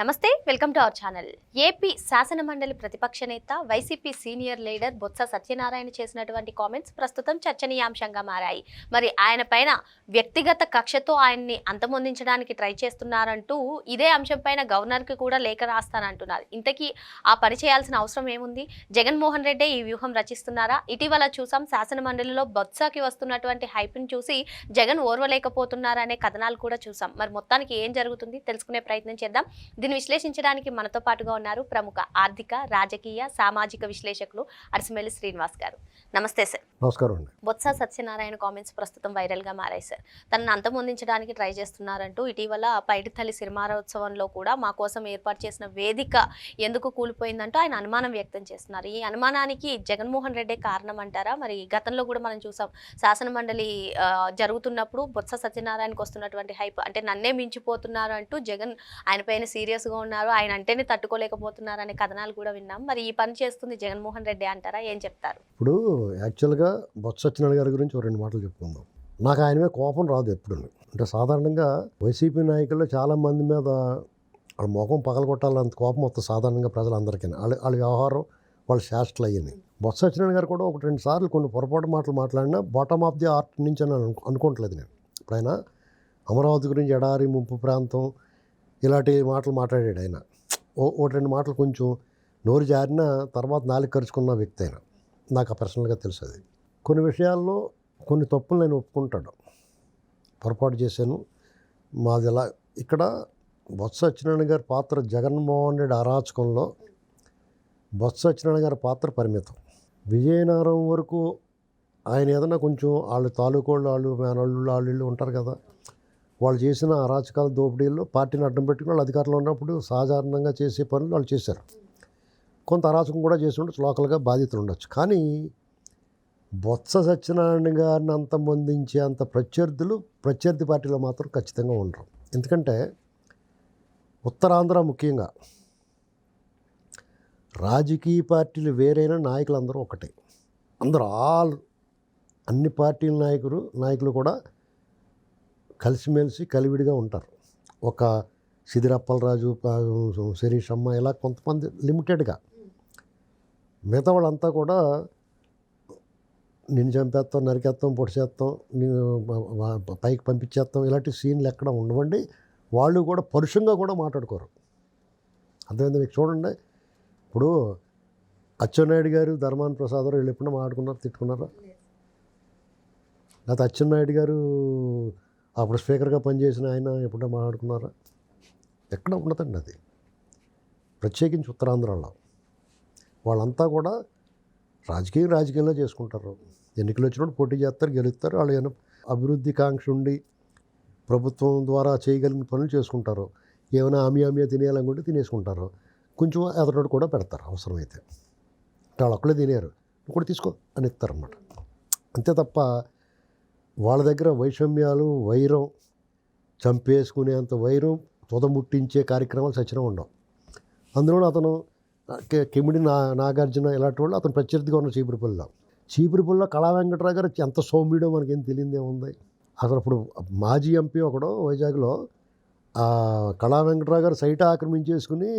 నమస్తే welcome to our channel. AP శాసన మండలి ప్రతిపక్ష నేత YCP senior leader Botsa Satyanarayana చేసినటువంటి కామెంట్స్ ప్రస్తుతం చర్చనీయాంశంగా మారాయి. మరి ఆయన పైన వ్యక్తిగత కక్షతో ఆయన్ని అంతమొందించడానికి ట్రై చేస్తున్నారంటూ ఇదే అంశం పైన గవర్నర్కి కూడా లేఖ రాస్తానంటున్నారు. ఇంతకీ ఆ పని చేయాల్సిన అవసరం ఏముంది? జగన్మోహన్ రెడ్డి ఈ వ్యూహం రచిస్తున్నారా? ఇటీవల చూసాం శాసన మండలిలో బొత్సకి వస్తున్నటువంటి హైప్ని చూసి జగన్ ఓర్వలేకపోతున్నారా అనే కథనాలు కూడా చూసాం. మరి మొత్తానికి ఏం జరుగుతుంది? తెలుసుకునే ప్రయత్నం చేద్దాం. దీన్ని విశ్లేషించడానికి మనతో పాటుగా ఉన్నారు ప్రముఖ ఆర్థిక రాజకీయ సామాజిక విశ్లేషకులు అరసమెల్లి శ్రీనివాస్ గారు. నమస్తే సార్. నమస్కారం అండి. బొత్స సత్యనారాయణ కామెంట్స్ ప్రస్తుతం వైరల్గా మారాయి సార్ తనను అంతమొందించడానికి ట్రై చేస్తున్నారంటూ ఇటీవల పైడితల్లి సిరిమారోత్సవంలో కూడా మా కోసం ఏర్పాటు చేసిన వేదిక ఎందుకు కూలిపోయిందంటూ ఆయన అనుమానం వ్యక్తం చేస్తున్నారు. ఈ అనుమానానికి జగన్మోహన్ రెడ్డే కారణం అంటారా మరి గతంలో కూడా మనం చూసాం శాసన మండలి జరుగుతున్నప్పుడు బొత్స సత్యనారాయణకి వస్తున్నటువంటి హైప్ అంటే నన్నే మించిపోతున్నారు అంటూ జగన్ ఆయన పైన సీరియస్గా ఉన్నారు ఆయన అంటేనే తట్టుకోలేకపోతున్నారు అనే కథనాలు కూడా విన్నాం. మరి ఈ పని చేస్తుంది జగన్మోహన్ రెడ్డి అంటారా? ఏం చెప్తారు? ఇప్పుడు యాక్చువల్గా బొత్స సత్యనారాయణ గారి గురించి ఒక రెండు మాటలు చెప్పుకుందాం. నాకు ఆయన మీద కోపం రాదు ఎప్పుడు అంటే సాధారణంగా వైసీపీ నాయకుల్లో చాలా మంది మీద వాళ్ళ ముఖం పగలగొట్టాలంత కోపం వస్తుంది సాధారణంగా ప్రజలందరికీ వాళ్ళ వాళ్ళ వ్యవహారం వాళ్ళ శాస్త్రలు అయ్యాయి బొత్స సత్యనారాయణ గారు కూడా ఒక రెండు సార్లు కొన్ని పొరపాటు మాటలు మాట్లాడినా బాటమ్ ఆఫ్ ది ఆర్ట్ నుంచి అని అనుకోవట్లేదు నేను. ఇప్పుడైనా అమరావతి గురించి ఎడారి ముంపు ప్రాంతం ఇలాంటి మాటలు మాట్లాడాడు ఆయన. ఓ ఒకటి రెండు మాటలు కొంచెం నోరు జారిన తర్వాత నాలుగు ఖర్చుకున్న వ్యక్తి అయినా నాకు పర్సనల్గా తెలుసు అది. కొన్ని విషయాల్లో కొన్ని తప్పులు నేను ఒప్పుకుంటాడు పొరపాటు చేశాను. మాది ఎలా ఇక్కడ బొత్స సత్యనారాయణ గారి పాత్ర జగన్మోహన్ రెడ్డి అరాచకంలో బొత్స సత్యనారాయణ గారి పాత్ర పరిమితం. విజయనగరం వరకు ఆయన ఏదైనా కొంచెం వాళ్ళ తాలూకోళ్ళు వాళ్ళు మేనళ్ళు వాళ్ళు ఉంటారు కదా. వాళ్ళు చేసిన అరాచకాల దోపిడీల్లో పార్టీని అడ్డం పెట్టుకుని వాళ్ళు అధికారంలో ఉన్నప్పుడు సాధారణంగా చేసే పనులు వాళ్ళు చేశారు. కొంత అరాచకం కూడా చేసి ఉండొచ్చు లోకల్గా బాధితులు ఉండొచ్చు. కానీ బొత్స సత్యనారాయణ గారిని అంత మందించే అంత ప్రత్యర్థులు ప్రత్యర్థి పార్టీలో మాత్రం ఖచ్చితంగా ఉండరు. ఎందుకంటే ఉత్తరాంధ్ర ముఖ్యంగా రాజకీయ పార్టీలు వేరైన నాయకులు అందరూ ఒకటే. అందరూ ఆల్ అన్ని పార్టీల నాయకులు నాయకులు కూడా కలిసిమెలిసి కలివిడిగా ఉంటారు. ఒక సిదిరప్పలరాజు శిరీష్ అమ్మ ఇలా కొంతమంది లిమిటెడ్గా మిగతా వాళ్ళంతా కూడా నిన్ను చంపేస్తాం నరికేస్తాం పొడిచేస్తాం నేను పైకి పంపించేస్తాం ఇలాంటి సీన్లు ఎక్కడ ఉండవండి. వాళ్ళు కూడా పరుషంగా కూడా మాట్లాడుకోరు. అర్థమైంది మీకు? చూడండి. ఇప్పుడు అచ్చెన్నాయుడు గారు ధర్మాన ప్రసాద్ గారు వీళ్ళు ఎప్పుడైనా మాట్లాడుకున్నారు తిట్టుకున్నారా? లేకపోతే అచ్చెన్నాయుడు గారు అప్పుడు స్పీకర్గా పనిచేసిన ఆయన ఎప్పుడైనా మాట్లాడుకున్నారా? ఎక్కడ ఉండదండి అది. ప్రత్యేకించి ఉత్తరాంధ్రలో. వాళ్ళంతా కూడా రాజకీయం రాజకీయంలో చేసుకుంటారు. ఎన్నికలు వచ్చినప్పుడు పోటీ చేస్తారు గెలుస్తారు. వాళ్ళు ఏమైనా అభివృద్ధి కాంక్ష ఉండి ప్రభుత్వం ద్వారా చేయగలిగిన పనులు చేసుకుంటారు. ఏమైనా ఆమె ఆమె తినేయాలనుకుంటే తినేసుకుంటారు. కొంచెం ఎదరోడు కూడా పెడతారు అవసరమైతే. వాళ్ళు ఒక్కడే తినేరు నువ్వు కూడా తీసుకో అని ఇస్తారన్నమాట. అంతే తప్ప వాళ్ళ దగ్గర వైషమ్యాలు వైరం చంపేసుకునేంత వైరం తుదముట్టించే కార్యక్రమాలు సచిన ఉండవు. అందులో అతను కిమిడి నా నాగార్జున ఇలాంటి వాళ్ళు అతను ప్రత్యర్థిగా ఉన్న చీపురుపల్లిలో. చీపురుపల్లిలో కళా వెంకటరావు గారు ఎంత సౌమ్యుడో మనకేం తెలియదే ఉంది అసలు ఇప్పుడు మాజీ ఎంపీ ఒకడు వైజాగ్లో కళా వెంకటరావు గారు సైట్ ఆక్రమించేసుకుని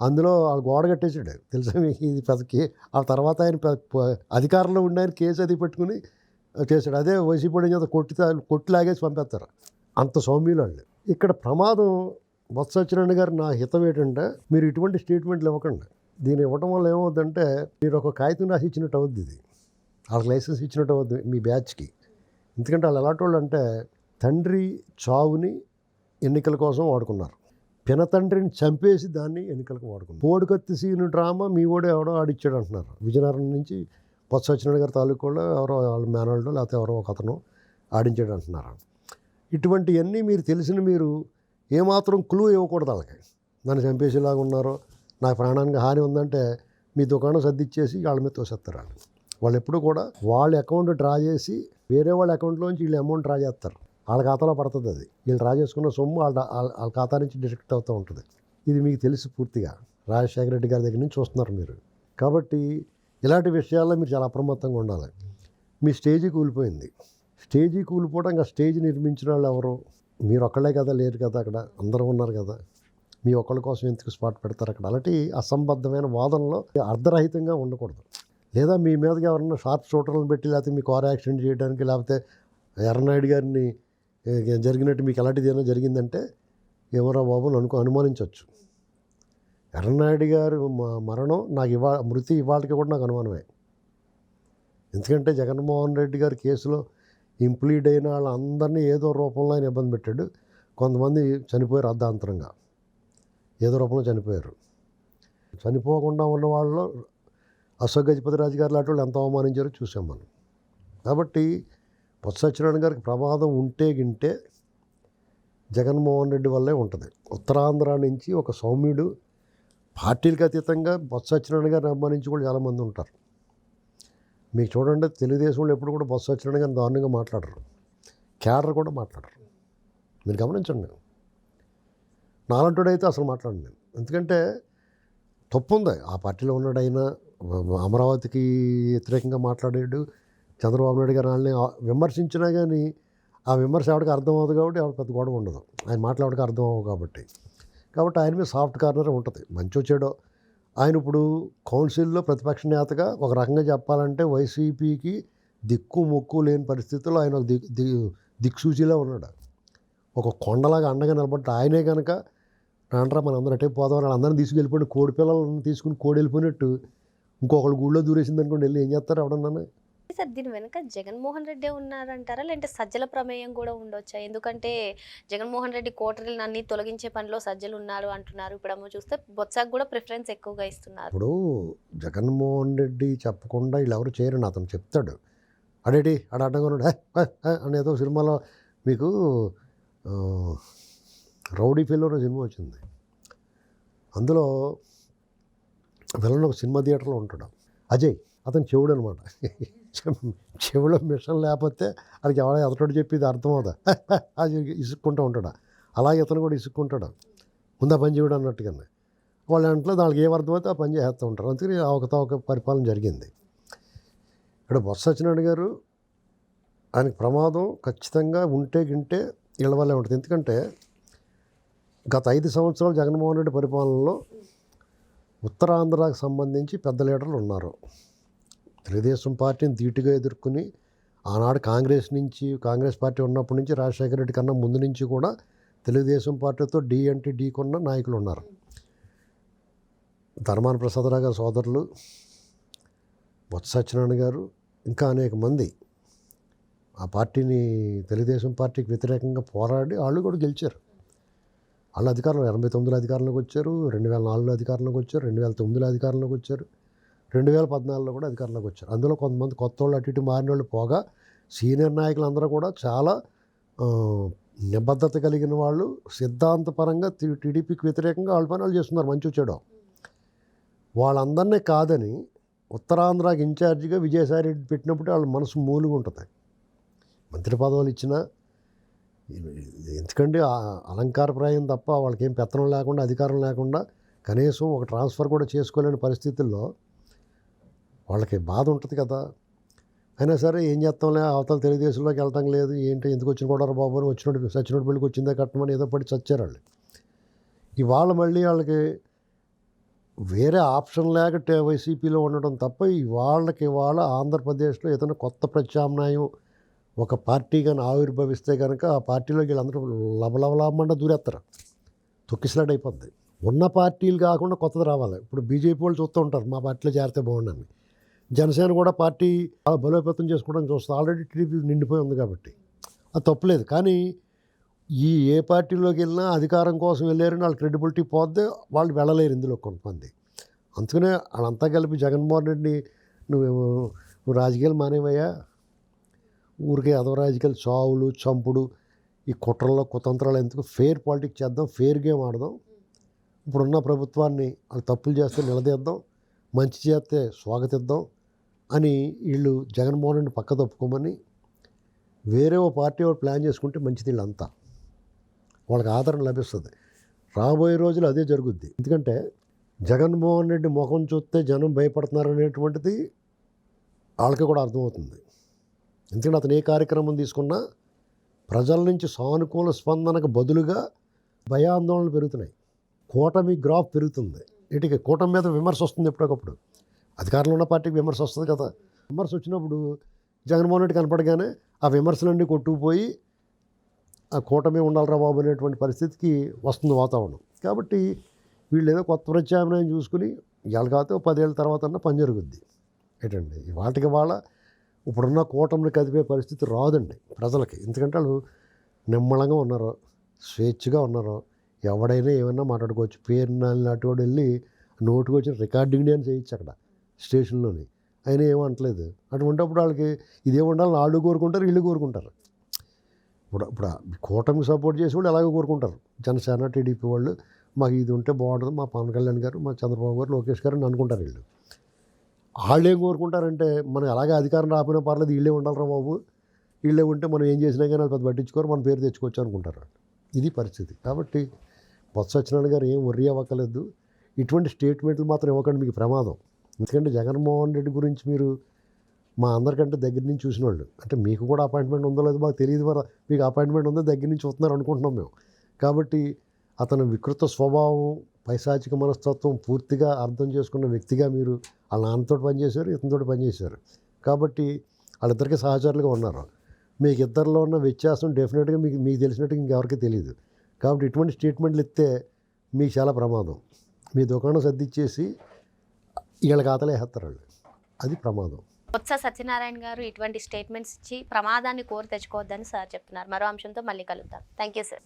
అందులో వాళ్ళు గోడ కట్టేసాడు తెలుసా మీకు ఇది పెద్దకి? ఆ తర్వాత ఆయన అధికారంలో ఉండి ఆయన కేసు అది పెట్టుకుని చేశాడు. అదే వైసీపీ చేత కొట్టి కొట్టి లాగేసి పంపేస్తారు. అంత సౌమ్యులు వాళ్ళు. ఇక్కడ ప్రమాదం బొత్స సత్యనారాయణ గారు నా హితం ఏంటంటే మీరు ఇటువంటి స్టేట్మెంట్లు ఇవ్వకండి. దీన్ని ఇవ్వటం వల్ల ఏమవుతుందంటే మీరు ఒక కాగితం రాసి ఇచ్చినట్టు అవుద్ది ఇది. వాళ్ళకి లైసెన్స్ ఇచ్చినట్టు అవుద్ది మీ బ్యాచ్కి. ఎందుకంటే వాళ్ళు ఎలాంటి వాళ్ళు అంటే తండ్రి చావుని ఎన్నికల కోసం వాడుకున్నారు. పిన తండ్రిని చంపేసి దాన్ని ఎన్నికలకు వాడుకున్నారు. పోడుకత్తి సీను డ్రామా మీ ఓడే ఎవడో ఆడిచ్చాడు అంటున్నారు. విజయనగరం నుంచి బొత్స సత్యనారాయణ గారి తాలూకాలో ఎవరో వాళ్ళ మేనల్డో లేకపోతే ఎవరో ఒక అతను ఆడించాడు అంటున్నారు. ఇటువంటివన్నీ మీరు తెలిసిన మీరు ఏమాత్రం క్లూ ఇవ్వకూడదు వాళ్ళకి. నన్ను చంపేసేలాగా ఉన్నారో. నా ప్రాణానికి హాని ఉందంటే మీ దుకాణం సర్దిచ్చేసి వాళ్ళ మీద తోసేస్తారు వాళ్ళు. వాళ్ళు ఎప్పుడు కూడా వాళ్ళ అకౌంట్ డ్రా చేసి వేరే వాళ్ళ అకౌంట్లోంచి వీళ్ళు అమౌంట్ డ్రా చేస్తారు. వాళ్ళ ఖాతాలో పడుతుంది అది. వీళ్ళు డ్రా చేసుకున్న సొమ్ము వాళ్ళ వాళ్ళ ఖాతా నుంచి డిడక్ట్ అవుతూ ఉంటుంది. ఇది మీకు తెలుసు పూర్తిగా. రాజశేఖర రెడ్డి గారి దగ్గర నుంచి చూస్తున్నారు మీరు. కాబట్టి ఇలాంటి విషయాల్లో మీరు చాలా అప్రమత్తంగా ఉండాలి. మీ స్టేజీ కూలిపోయింది. స్టేజీ కూలిపోవడం ఇంకా స్టేజ్ నిర్మించిన వాళ్ళు ఎవరు? మీరు ఒక్కళ్ళే కదా లేరు కదా అక్కడ? అందరూ ఉన్నారు కదా? మీ ఒక్కళ్ళ కోసం ఎందుకు స్పాట్ పెడతారు అక్కడ? అలాంటి అసంబద్ధమైన వాదనలో అర్ధరహితంగా ఉండకూడదు. లేదా మీ మీదకి ఎవరన్నా షార్ప్ షూటర్లను పెట్టి లేకపోతే మీ కార్ యాక్సిడెంట్ చేయడానికి లేకపోతే ఎర్రనాయుడు గారిని జరిగినట్టు మీకు ఎలాంటిది ఏమైనా జరిగిందంటే ఏమరా బాబు అనుకో అనుమానించవచ్చు ఎర్రనాయుడు గారు మ- మరణం నాకు ఇవా మృతి ఇవాళకి కూడా నాకు అనుమానమే. ఎందుకంటే జగన్మోహన్ రెడ్డి గారి కేసులో ఇంప్లీడ్ అయిన వాళ్ళందరినీ ఏదో రూపంలో ఆయన ఇబ్బంది పెట్టాడు. కొంతమంది చనిపోయారు అర్ధాంతరంగా. ఏదో రూపంలో చనిపోయారు. చనిపోకుండా ఉన్న వాళ్ళు అశోక్ గజపతి రాజు గారు లాంటి వాళ్ళు ఎంత అవమానించారో చూసాం మనం. కాబట్టి బొత్స సత్యనారాయణ గారికి ప్రమాదం ఉంటే గింటే జగన్మోహన్ రెడ్డి వల్లే ఉంటుంది. ఉత్తరాంధ్ర నుంచి ఒక సౌమ్యుడు పార్టీలకు అతీతంగా బొత్స సత్యనారాయణ గారిని అభిమానించి కూడా చాలామంది ఉంటారు. మీకు చూడండి తెలుగుదేశంలో ఎప్పుడు కూడా బొత్స సత్యనారాయణ గారిని దారుణంగా మాట్లాడరు. క్యాడర్ కూడా మాట్లాడరు. మీరు గమనించండి. నాలంటుడైతే అసలు మాట్లాడండి నేను. ఎందుకంటే తప్పు ఉంది ఆ పార్టీలో ఉన్నాడైనా అమరావతికి వ్యతిరేకంగా మాట్లాడాడు. చంద్రబాబు నాయుడు గారు వాళ్ళని విమర్శించినా కానీ ఆ విమర్శ ఎవరికి అర్థం అవ్వదు కాబట్టి ఎవరికి పెద్ద గొడవ ఉండదు. ఆయన మాట్లాడక అర్థం అవ్వదు కాబట్టి. కాబట్టి ఆయన మీద సాఫ్ట్ కార్నర్ ఉంటుంది. మంచి వచ్చాడో ఆయన ఇప్పుడు కౌన్సిల్లో ప్రతిపక్ష నేతగా ఒక రకంగా చెప్పాలంటే వైసీపీకి దిక్కు మొక్కు లేని పరిస్థితుల్లో ఆయన ఒక దిక్ దిక్సూచిలా ఉన్నాడు. ఒక కొండలాగా అండగా నిలబడ్డ ఆయనే కనుక రాండ్రా మన అందరూ అటే పోదాం వాళ్ళందరినీ తీసుకెళ్ళిపోయి కోడి పిల్లలను తీసుకుని కోడి వెళ్ళిపోయినట్టు ఇంకొకళ్ళు గుళ్ళో దూరేసింది అనుకోండి వెళ్ళి ఏం చేస్తారు ఎవడన్నా సార్ దీని వెనక జగన్మోహన్ రెడ్డి ఉన్నారంటారా? లేదంటే సజ్జల ప్రమేయం కూడా ఉండొచ్చా? ఎందుకంటే జగన్మోహన్ రెడ్డి కోటరీలను అన్ని తొలగించే పనిలో సజ్జలు ఉన్నారు అంటున్నారు. ఇప్పుడు చూస్తే బొత్సకు కూడా ప్రిఫరెన్స్ ఎక్కువగా ఇస్తున్నారు. ఇప్పుడు జగన్మోహన్ రెడ్డి చెప్పకుండా వీళ్ళు ఎవరు చేయరని అతను చెప్తాడు. అడేటి ఆడ అడ్డంగా ఉన్నాడు. "హే, హే, హే" అనేదో సినిమాలో మీకు రౌడీ ఫిల్మ్ అనే సినిమా వచ్చింది. అందులో విలన్ ఒక సినిమా థియేటర్లో ఉంటాడు అజయ్ అతను చెవుడు అనమాట చెవులో మిషన్ లేకపోతే అది ఎవడో అతడు చెప్పి ఇది అర్థమవుదా అది ఇసుక్కుంటూ ఉంటాడు. అలాగే ఇతను కూడా ఇసుక్కుంటాడు. ముందా పని చేయడం అన్నట్టుగానే. వాళ్ళ ఇంట్లో దానికి ఏం అర్థమైతే ఆ పని చేస్తూ ఉంటారు. అందుకని అవకతవక పరిపాలన జరిగింది. ఇక్కడ బొత్స సత్యనారాయణ గారు ఆయనకు ప్రమాదం ఖచ్చితంగా ఉంటే గింటే వీళ్ళ వల్లే ఉంటుంది. ఎందుకంటే గత ఐదు సంవత్సరాలు జగన్మోహన్ రెడ్డి పరిపాలనలో ఉత్తరాంధ్రకు సంబంధించి పెద్ద లీడర్లు ఉన్నారు. తెలుగుదేశం పార్టీని ధీటుగా ఎదుర్కొని ఆనాడు కాంగ్రెస్ నుంచి కాంగ్రెస్ పార్టీ ఉన్నప్పటి నుంచి రాజశేఖర రెడ్డి కన్నా ముందు నుంచి కూడా తెలుగుదేశం పార్టీతో డి అంటే ఢీ కొన్న నాయకులు ఉన్నారు. ధర్మాన ప్రసాదరావు గారి సోదరులు బొత్స సత్యనారాయణ గారు ఇంకా అనేక మంది ఆ పార్టీని తెలుగుదేశం పార్టీకి వ్యతిరేకంగా పోరాడి వాళ్ళు కూడా గెలిచారు. వాళ్ళు అధికారంలో ఎనభై తొమ్మిదిలో అధికారంలోకి వచ్చారు రెండు వేల నాలుగులో అధికారంలోకి వచ్చారు రెండు వేల తొమ్మిదిలో అధికారంలోకి వచ్చారు రెండు వేల పద్నాలుగులో కూడా అధికారంలోకి వచ్చారు. అందులో కొంతమంది కొత్త వాళ్ళు అటు ఇటు మారిన వాళ్ళు పోగా సీనియర్ నాయకులు అందరూ కూడా చాలా నిబద్ధత కలిగిన వాళ్ళు సిద్ధాంతపరంగా టీడీపీకి వ్యతిరేకంగా వాళ్ళ పని వాళ్ళు చేస్తున్నారు. మంచి వచ్చాడు వాళ్ళందరినీ కాదని ఉత్తరాంధ్రకి ఇన్ఛార్జిగా విజయసాయి రెడ్డి పెట్టినప్పుడు వాళ్ళ మనసు మూలుగా ఉంటుంది మంత్రి పదవులు ఇచ్చినా ఎందుకంటే అలంకారప్రాయం తప్ప వాళ్ళకి ఏం పెత్తనం లేకుండా అధికారం లేకుండా కనీసం ఒక ట్రాన్స్ఫర్ కూడా చేసుకోలేని పరిస్థితుల్లో వాళ్ళకి బాధ ఉంటుంది కదా. అయినా సరే ఏం చేస్తాంలే అవతల తెలుగుదేశంలోకి వెళ్ళటం లేదు ఏంటి ఎందుకు వచ్చిన కూడా బాబు అని వచ్చినట్టు సచ్చినట్టు పెళ్ళికి వచ్చిందే కట్టమని ఏదో పడి చచ్చారు వాళ్ళు. ఇవాళ మళ్ళీ వాళ్ళకి వేరే ఆప్షన్ లేక టే- వైసీపీలో ఉండడం తప్ప ఇవాళకి వాళ్ళ ఆంధ్రప్రదేశ్లో ఏదైనా కొత్త ప్రత్యామ్నాయం ఒక పార్టీ కానీ ఆవిర్భవిస్తే కనుక ఆ పార్టీలోకి వీళ్ళందరూ లబలబలామండ దూరేస్తారు తొక్కిసలాడ్ అయిపోద్ది. ఉన్న పార్టీలు కాకుండా కొత్తది రావాలి. ఇప్పుడు బీజేపీ వాళ్ళు చూస్తూ ఉంటారు మా పార్టీలో చేరితే బాగుండని. జనసేన కూడా పార్టీ బలోపేతం చేసుకోవడానికి చూస్తుంది. ఆల్రెడీ టీడీపీ నిండిపోయి ఉంది కాబట్టి. అది తప్పులేదు. కానీ ఈ ఏ పార్టీలోకి వెళ్ళినా అధికారం కోసం వెళ్ళారని వాళ్ళ క్రెడిబిలిటీ పోద్ది వాళ్ళు వెళ్ళలేరు ఇందులో కొంతమంది. అందుకనే వాళ్ళంతా కలిపి జగన్మోహన్ రెడ్డిని నువ్వు నువ్వు రాజకీయాలు మానేవయ్యా? ఊరికే అదవ చావులు చంపుడు ఈ కుట్రల్లో కుతంత్రాలు ఎందుకు? ఫెయిర్ పాలిటిక్స్ చేద్దాం ఫెయిర్ గేమ్ ఆడదాం. ఇప్పుడున్న ప్రభుత్వాన్ని వాళ్ళు తప్పులు చేస్తే నిలదీద్దాం మంచి చేస్తే స్వాగతిద్దాం అని వీళ్ళు జగన్మోహన్ రెడ్డి పక్క తప్పుకోమని వేరే ఓ పార్టీ వాళ్ళు ప్లాన్ చేసుకుంటే మంచిది వీళ్ళంతా. వాళ్ళకి ఆదరణ లభిస్తుంది. రాబోయే రోజులు అదే జరుగుద్ది. ఎందుకంటే జగన్మోహన్ రెడ్డి ముఖం చూస్తే జనం భయపడుతున్నారు అనేటువంటిది వాళ్ళకి కూడా అర్థమవుతుంది. ఎందుకంటే అతను ఏ కార్యక్రమం తీసుకున్నా ప్రజల నుంచి సానుకూల స్పందనకు బదులుగా భయాందోళనలు పెరుగుతున్నాయి. కూటమి గ్రాఫ్ పెరుగుతుంది. వీటికి కూటమి మీద విమర్శ వస్తుంది ఎప్పటికప్పుడు. అధికారంలో ఉన్న పార్టీకి విమర్శ వస్తుంది కదా. విమర్శ వచ్చినప్పుడు జగన్మోహన్ రెడ్డి కనపడగానే ఆ విమర్శలన్నీ కొట్టుకుపోయి ఆ కూటమి ఉండాలిరా బాబు అనేటువంటి పరిస్థితికి వస్తుంది వాతావరణం. కాబట్టి వీళ్ళు ఏదో కొత్త ప్రత్యామ్నాయం చూసుకుని ఇవాళ కాకపోతే పదేళ్ళ తర్వాత అన్న పని జరుగుద్ది. ఏంటండి? వాటికి వాళ్ళ ఇప్పుడున్న కూటమిని కదిపే పరిస్థితి రాదండి ప్రజలకి. ఎందుకంటే వాళ్ళు నిమ్మలంగా ఉన్నారు స్వేచ్ఛగా ఉన్నారు ఎవడైనా ఏమన్నా మాట్లాడుకోవచ్చు. పేరు నాటి వాడు వెళ్ళి నోటుకు వచ్చిన రికార్డింగ్ అని చేయొచ్చు అక్కడ స్టేషన్లోని. ఆయన ఏమంటలేదు అటువంటిప్పుడు వాళ్ళకి ఇదే ఉండాలని వాళ్ళు కోరుకుంటారు వీళ్ళు కోరుకుంటారు. ఇప్పుడు ఇప్పుడు కూటమి సపోర్ట్ చేసి వాళ్ళు ఎలాగో కోరుకుంటారు. జనసేన టీడీపీ వాళ్ళు మాకు ఇది ఉంటే బాగుంటుంది మా పవన్ కళ్యాణ్ గారు మా చంద్రబాబు గారు లోకేష్ గారు అని అనుకుంటారు వీళ్ళు. వాళ్ళు ఏం కోరుకుంటారంటే మనం అలాగే అధికారం రాకపోయినా పర్లేదు వీళ్ళే ఉండాలిరా బాబు. వీళ్ళే ఉంటే మనం ఏం చేసినా కానీ వాళ్ళు పెద్ద పట్టించుకోరు మన పేరు తెచ్చుకోవచ్చు అనుకుంటారు ఇది పరిస్థితి. కాబట్టి బొత్స సత్యనారాయణ గారు ఏం వర్రీ అవ్వక్కర్లేదు. ఇటువంటి స్టేట్మెంట్లు మాత్రం ఇవ్వకండి మీకు ప్రమాదం. ఎందుకంటే జగన్మోహన్ రెడ్డి గురించి మీరు మా అందరికంటే దగ్గర నుంచి చూసిన వాళ్ళు అంటే మీకు కూడా అపాయింట్మెంట్ ఉందో లేదో మాకు తెలియదు మరి. మీకు అపాయింట్మెంట్ ఉందో దగ్గర నుంచి చూస్తున్నారు అనుకుంటున్నాం మేము. కాబట్టి అతను వికృత స్వభావం పైశాచిక మనస్తత్వం పూర్తిగా అర్థం చేసుకున్న వ్యక్తిగా మీరు వాళ్ళ నాన్నతో పనిచేశారు ఇతనితో పనిచేశారు. కాబట్టి వాళ్ళిద్దరికీ సహచరులుగా ఉన్నారు. మీకు ఇద్దరిలో ఉన్న వ్యత్యాసం డెఫినెట్గా మీకు మీకు తెలిసినట్టు ఇంకెవరికి తెలియదు కాబట్టి ఇటువంటి స్టేట్మెంట్లు ఇస్తే మీకు చాలా ప్రమాదం. మీ దుకాణం సర్దిచ్చేసి వీళ్ళ ఖాతాలో వేస్తారు వాళ్ళు. అది ప్రమాదం. బొత్స సత్యనారాయణ గారు ఇటువంటి స్టేట్మెంట్స్ ఇచ్చి ప్రమాదాన్ని కోరి తెచ్చుకోవద్దని సార్ చెప్తున్నారు. మరో అంశంతో మళ్ళీ కలుద్దాం. Thank you sir.